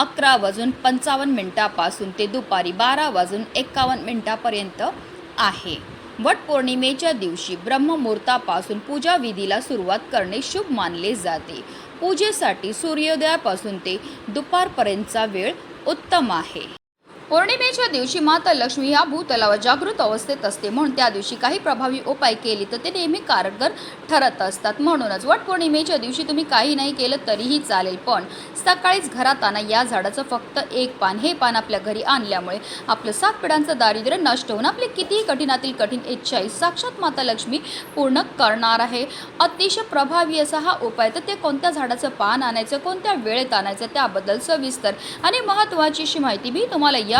अकरा वाजून पंचावन्न मिनिटापासून ते दुपारी बारा वाजून एकावन्न मिनिटापर्यंत आहे. वटपौर्णिमेच्या दिवशी ब्रह्ममुहूर्तापासून पूजा विधीला सुरुवात करणे शुभ मानले जाते. पूजेसाठी सूर्योदयापासून ते दुपारपर्यंतचा वेळ उत्तम आहे. पौर्णिमेच्या दिवशी माता लक्ष्मी ह्या भूतलावर जागृत अवस्थेत असते. म्हणून त्या दिवशी काही प्रभावी उपाय केले तर ते नेहमी कारगर ठरत असतात. म्हणूनच वट पौर्णिमेच्या दिवशी तुम्ही काही नाही केलं तरीही चालेल. पण सकाळीच घरात आणा. या झाडाचं फक्त एक पान. हे पान आपल्या घरी आणल्यामुळे आपलं सात पिढ्यांचं दारिद्र्य नष्ट होऊन आपली कितीही कठीणातील कठीण इच्छाही साक्षात माता लक्ष्मी पूर्ण करणार आहे. अतिशय प्रभावी असा हा उपाय तर ते कोणत्या झाडाचं पान आणायचं कोणत्या वेळेत आणायचं त्याबद्दल सविस्तर आणि महत्त्वाची अशी माहिती मी तुम्हाला या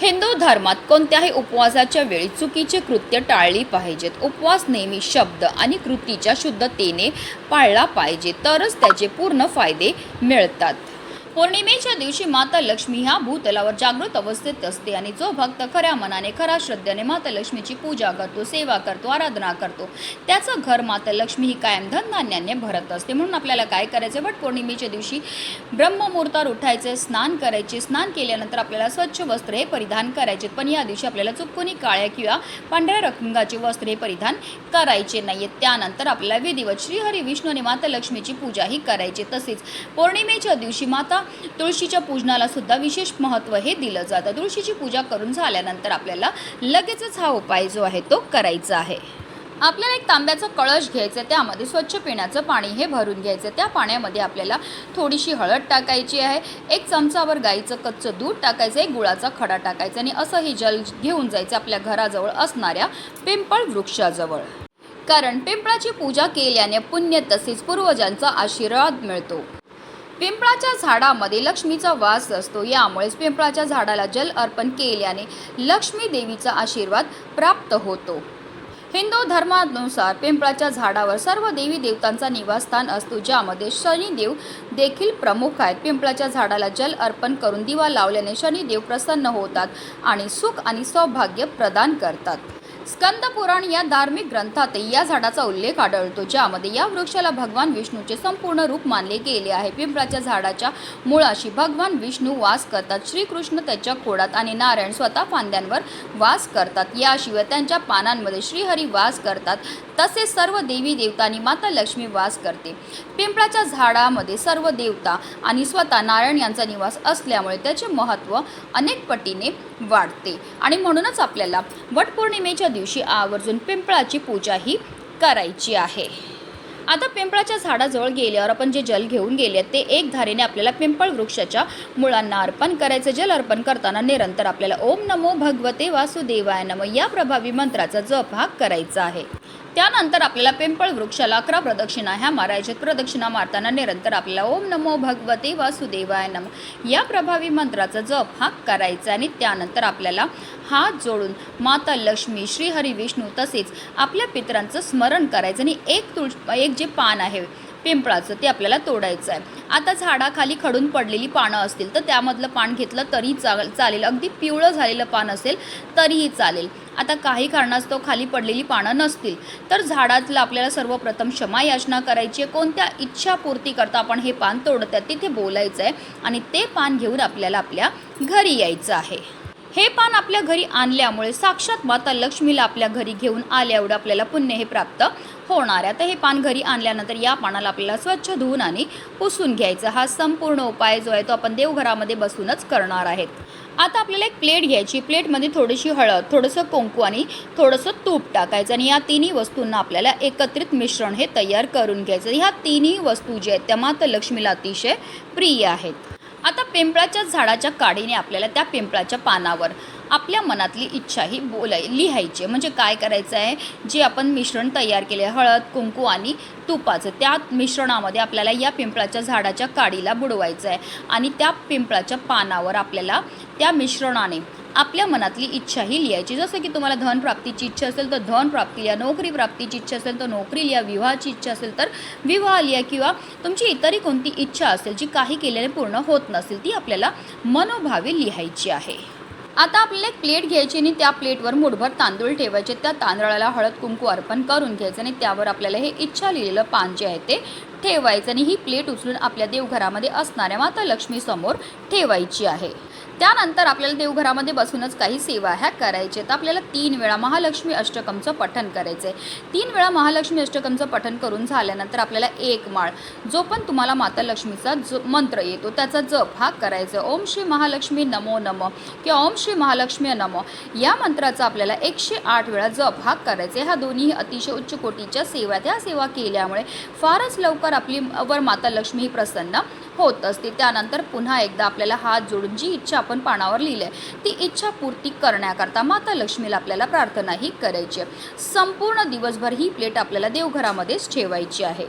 हिंदू धर्मात कोणत्याही उपवासाच्या वेळी चुकीचे कृत्य टाळली पाहिजेत. उपवास नेहमी शब्द आणि कृतीच्या शुद्धतेने पाळला पाहिजे तरच त्याचे पूर्ण फायदे मिळतात. पौर्णिमेच्या दिवशी माता लक्ष्मी ह्या भूतलावर जागृत अवस्थेत असते आणि जो भक्त खऱ्या मनाने खऱ्या श्रद्धेने माता लक्ष्मीची पूजा करतो सेवा करतो आराधना करतो त्याचं घर माता लक्ष्मी ही कायम धनधान्याने भरत असते. म्हणून आपल्याला काय करायचं वट पौर्णिमेच्या दिवशी ब्रह्ममुहूर्तावर उठायचे स्नान करायचे. स्नान केल्यानंतर आपल्याला स्वच्छ वस्त्र हे परिधान करायचे पण या दिवशी आपल्याला चुकूनही काळ्या किंवा पांढऱ्या रंगाचे वस्त्र हे परिधान करायचे नाही त्यानंतर आपल्याला विधिवत श्रीहरी विष्णू आणि माता लक्ष्मीची पूजा ही करायची. तसेच पौर्णिमेच्या दिवशी माता तुळशीच्या पूजनाला सुद्धा विशेष महत्त्व हे दिलं जातं. तुळशीची पूजा करून झाल्यानंतर आपल्याला लगेचच हा उपाय जो आहे तो करायचा आहे. आपल्याला एक तांब्याचा कळश घ्यायचं आहे त्यामध्ये स्वच्छ पिण्याचं पाणी हे भरून घ्यायचं त्या पाण्यामध्ये आपल्याला थोडीशी हळद टाकायची आहे एक चमचावर गाईचं कच्चं दूध टाकायचं एक गुळाचा खडा टाकायचा आणि असं हे जल घेऊन जायचं आपल्या घराजवळ असणाऱ्या पिंपळ वृक्षाजवळ. कारण पिंपळाची पूजा केल्याने पुण्य तसेच पूर्वजांचा आशीर्वाद मिळतो. पिंपळाच्या झाडामध्ये लक्ष्मीचा वास असतो. यामुळेच पिंपळाच्या झाडाला जल अर्पण केल्याने लक्ष्मी देवीचा आशीर्वाद प्राप्त होतो. हिंदू धर्मानुसार पिंपळाच्या झाडावर सर्व देवी देवतांचा निवासस्थान असतो. ज्यामध्ये शनिदेव देखील प्रमुख आहेत. पिंपळाच्या झाडाला जल अर्पण करून दिवा लावल्याने शनिदेव प्रसन्न होतात आणि सुख आणि सौभाग्य प्रदान करतात. स्कंद पुराण या धार्मिक ग्रंथातही या झाडाचा उल्लेख आढळतो ज्यामध्ये या वृक्षाला भगवान विष्णूचे संपूर्ण रूप मानले गेले आहे. पिंपळाच्या झाडाच्या मुळाशी भगवान विष्णू वास करतात श्रीकृष्ण त्याच्या खोडात आणि नारायण स्वतः फांद्यांवर वास करतात. याशिवाय त्यांच्या पानांमध्ये श्रीहरी वास करतात. तसेच सर्व देवी देवतांनी माता लक्ष्मी वास करते. पिंपळाच्या झाडामध्ये सर्व देवता आणि स्वतः नारायण यांचा निवास असल्यामुळे त्याचे महत्त्व अनेक पटीने वाढते. आणि म्हणूनच आपल्याला वटपौर्णिमेच्या दिवशी आवर्जून पिंपळाची पूजाही करायची आहे. आता पिंपळाच्या झाडाजवळ गेल्यावर आपण जे जल घेऊन गेले ते एक धारेने आपल्याला पिंपळ वृक्षाच्या मुळांना अर्पण करायचं. जल अर्पण करताना निरंतर आपल्याला ओम नमो भगवते वासुदेवाय नम या प्रभावी मंत्राचा जप हा करायचा आहे. त्यानंतर आपल्याला पिंपळ वृक्षाला अकरा प्रदक्षिणा ह्या मारायच्या प्रदक्षिणा मारताना निरंतर आपल्याला ओम नमो भगवते वासुदेवाय नम. या प्रभावी मंत्राचा जप हा करायचा आणि त्यानंतर आपल्याला हात जोडून माता लक्ष्मी श्रीहरी विष्णू तसेच आपल्या पितरांचं स्मरण करायचं आणि एक तुळ एक जे पान आहे पिंपळाचं ते आपल्याला तोडायचं आहे. आता झाडाखाली खडून पडलेली पानं असतील तर त्यामधलं पान घेतलं तरी चाल चालेल. अगदी पिवळं झालेलं पान असेल तरीही चालेल. आता काही कारणास्तव खाली पडलेली पानं नसतील तर झाडातलं आपल्याला सर्वप्रथम क्षमा याचना करायची आहे. कोणत्या इच्छापूर्ती करता आपण हे पान तोडत आहे तिथे बोलायचं आहे आणि ते पान घेऊन आपल्याला आपल्या घरी यायचं आहे. हे पान आपल्या घरी आणल्यामुळे साक्षात माता लक्ष्मीला आपल्या घरी घेऊन आल्या एवढं आपल्याला पुण्य हे प्राप्त होणार आहे. तर हे पान घरी आणल्यानंतर या पानाला आपल्याला स्वच्छ धुवून आणि पुसून घ्यायचा. हा संपूर्ण उपाय जो आहे तो आपण देवघरामध्ये बसूनच करणार आहेत. आता आपल्याला एक प्लेट घ्यायची. प्लेटमध्ये थोडीशी हळद थोडंसं कुंकू आणि थोडंसं तूप टाकायचं आणि या तिन्ही वस्तूंना आपल्याला एकत्रित मिश्रण हे तयार करून घ्यायचं. ह्या तिन्ही वस्तू ज्या आहेत त्या माता लक्ष्मीला अतिशय प्रिय आहेत. आता पिंपळाच्या झाडाच्या काडीने आपल्याला त्या पिंपळाच्या पानावर आपल्या मनातली इच्छा ही बोलाय लिहायची आहे. म्हणजे काय करायचं आहे जे आपण मिश्रण तयार केले हळद कुंकू आणि तुपाचं त्या मिश्रणामध्ये आपल्याला या पिंपळाच्या झाडाच्या काडीला बुडवायचं आहे आणि त्या पिंपळाच्या पानावर आपल्याला त्या मिश्रणाने आपल्या मनातली इच्छा ही लिहायची. जसं की तुम्हाला धन प्राप्तीची इच्छा असेल तर धन प्राप्ती लिहा. नोकरी प्राप्तीची इच्छा असेल तर नोकरी लिहा. विवाहाची इच्छा असेल तर विवाह लिहा किंवा तुमची इतरही कोणती इच्छा असेल जी काही केल्याने पूर्ण होत नसेल ती आपल्याला मनोभावे लिहायची आहे. आता आपल्याला एक प्लेट घ्यायची आणि त्या प्लेटवर मुठभर तांदूळ ठेवायचे. त्या तांदळाला हळद कुंकू अर्पण करून घ्यायचं आणि त्यावर आपल्याला हे इच्छा लिहिलेलं पान जे आहे ते ठेवायचं. आणि ही प्लेट उचलून आपल्या देवघरामध्ये असणाऱ्या माता लक्ष्मीसमोर ठेवायची आहे. त्यानंतर आपल्याला देवघरामध्ये बसूनच काही सेवा ह्या करायच्या तर आपल्याला तीन वेळा महालक्ष्मी अष्टकमचं पठण करायचं आहे तीन वेळा महालक्ष्मी अष्टकमचं पठण करून झाल्यानंतर आपल्याला एक माळ जो पण तुम्हाला माता लक्ष्मीचा जो मंत्र येतो त्याचा जप हा करायचा. ओम श्री महालक्ष्मी नमो नम किंवा ओम श्री महालक्ष्मी नमो या मंत्राचा आपल्याला एकशे आठ वेळा जप हा करायचा. आहे ह्या दोन्ही अतिशय उच्च कोटीच्या सेवा आहेत. ह्या सेवा केल्यामुळे फारच लवकर आपली वर माता लक्ष्मी ही प्रसन्न होत असते त्यानंतर पुन्हा एकदा आपल्याला हात जोडून जी इच्छा आपण पानावर लिहिली आहे ती इच्छा पूर्ती करण्याकरता माता लक्ष्मीला आपल्याला प्रार्थनाही करायची आहे. संपूर्ण दिवसभर ही प्लेट आपल्याला देवघरामध्येच ठेवायची आहे.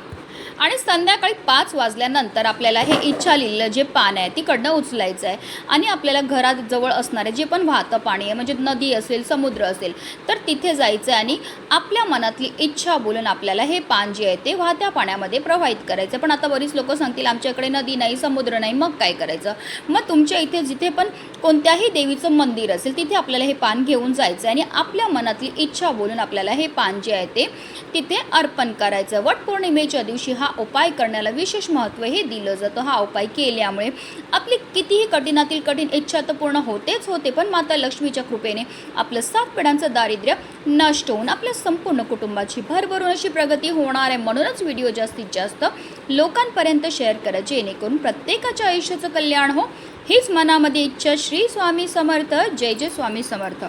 आणि संध्याकाळी पाच वाजल्यानंतर आपल्याला हे इच्छा लिहिलेलं जे पान आहे तिकडनं उचलायचं आहे. आणि आपल्याला घरात जवळ असणारे जे पण वाहतं पाणी आहे म्हणजे नदी असेल समुद्र असेल तर तिथे जायचं आहे आणि आपल्या मनातली इच्छा बोलून आपल्याला हे पान जे आहे ते वाहत्या पाण्यामध्ये प्रवाहित करायचं पण आता बरीच लोक सांगतील आमच्याकडे नदी नाही समुद्र नाही मग काय करायचं? मग तुमच्या इथे जिथे पण कोणत्याही देवीचं मंदिर असेल तिथे आपल्याला हे पान घेऊन जायचं आहे आणि आपल्या मनातली इच्छा बोलून आपल्याला हे पान जे आहे ते तिथे अर्पण करायचं वटपौर्णिमेच्या दिवशी हा हा उपाय करण्याला विशेष महत्त्व हे दिलं जातं. हा उपाय केल्यामुळे आपली कितीही कठीणातील कठीण इच्छा तर पूर्ण होतेच होते पण माता लक्ष्मीच्या कृपेने आपलं सात पिढ्यांचं दारिद्र्य नष्ट होऊन आपल्या संपूर्ण कुटुंबाची भरभरून अशी प्रगती होणार आहे म्हणूनच व्हिडिओ जास्तीत जास्त लोकांपर्यंत शेअर करा जेणेकरून प्रत्येकाच्या आयुष्याचं कल्याण हो. हीच मनामध्ये इच्छा. श्री स्वामी समर्थ. जय जय स्वामी समर्थ.